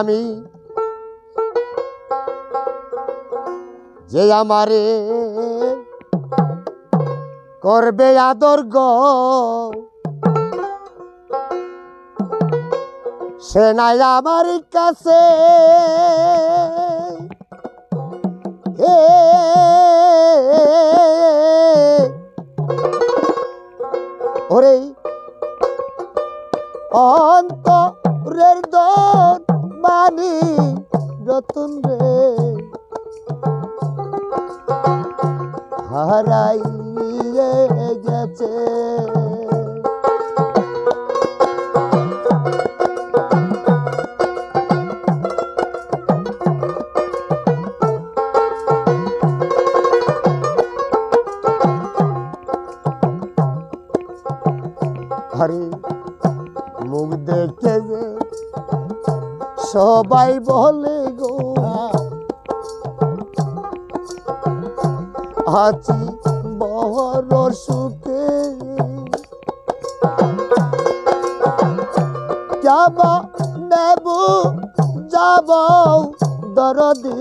আমি যে আমারে করবে আদর গো সে নাই আমার কাছে। ওরে অন্তরের দন মানি রতন রে। হারাইয়ে গেছে। হরে মুখ দেখে যে সবাই বলে গো আছি বড় সুখে। যাব নেব যাব দরদি।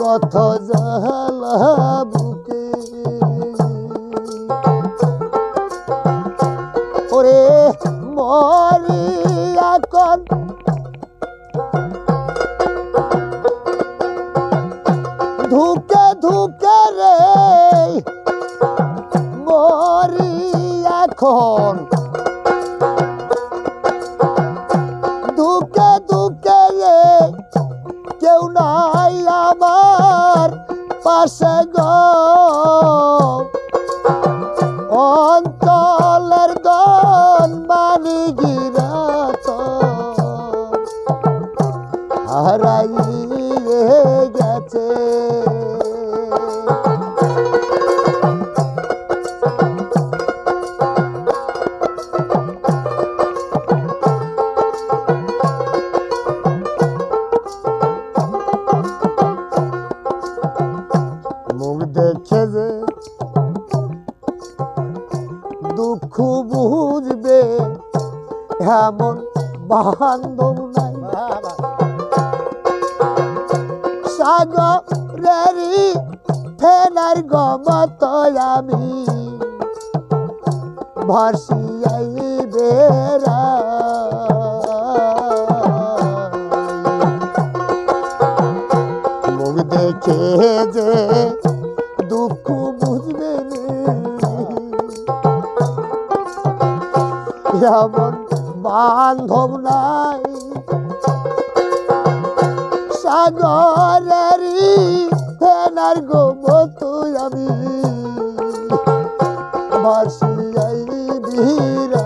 কত জালা এখন ধুকে ধুকে রে মরি এখন। ধুকে ধুকে রে কেউ নাই আমার পাশে। হারাইয়ে গেছে দেখে যে দুঃখ বুঝবে এমন বান্ধব নাই সাগরেরই ফেনার গমত আমি। ভাসিয়াই বেড়া মুখ দেখে যে দুঃখ বুঝবে যেমন বান্ধব নাই। সাগরেরই ফেনার গোমতো আমি। ভাসিয়াই ধীরা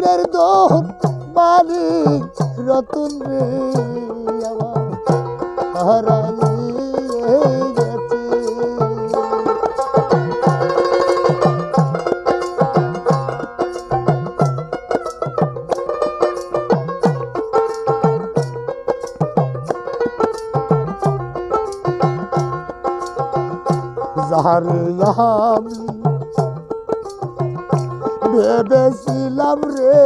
অন্তরের দোন মালিক রে আমার ভেবেছিলাম রে।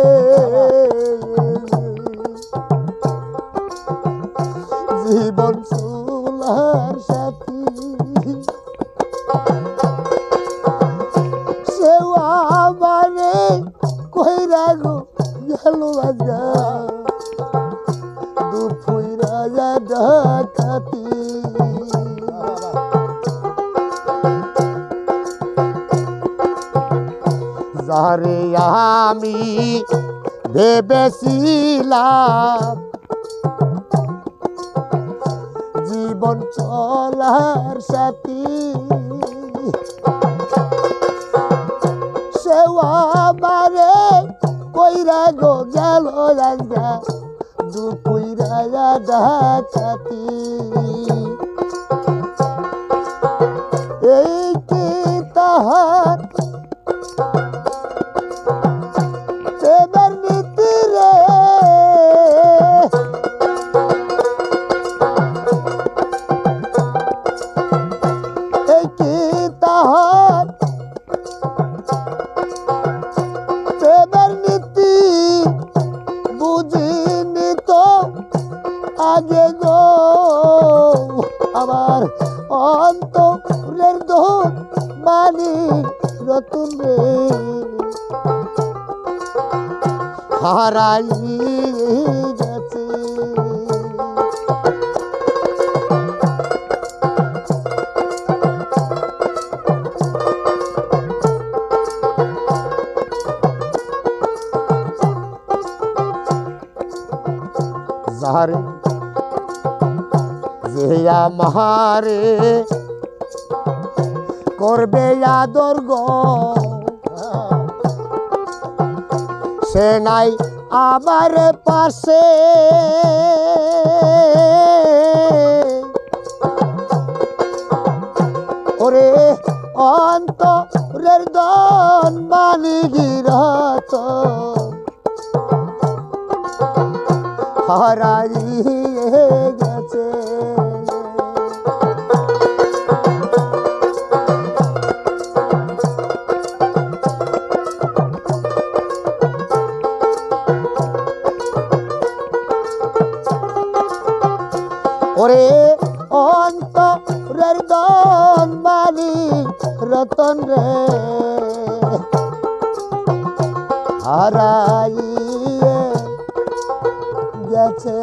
জীবন চুলার সাথী যারে আমি ভেবেছিলাম জীবন চলার সাথী। কেউ আমারে কইরা গো গেল আজগা দুপুইরা ডাকাতি এই আগে গো। আমার অন্তরের দোষ মানি রতুন রে। হারাই গেছে। যাহারে যে আমারে করবে আদর গো। সে পাশে। ওরে অন্তরের দন মানি গিরত হারাইয়ে অন্তরের দন রতন রে। হারাইয়ে গেছে।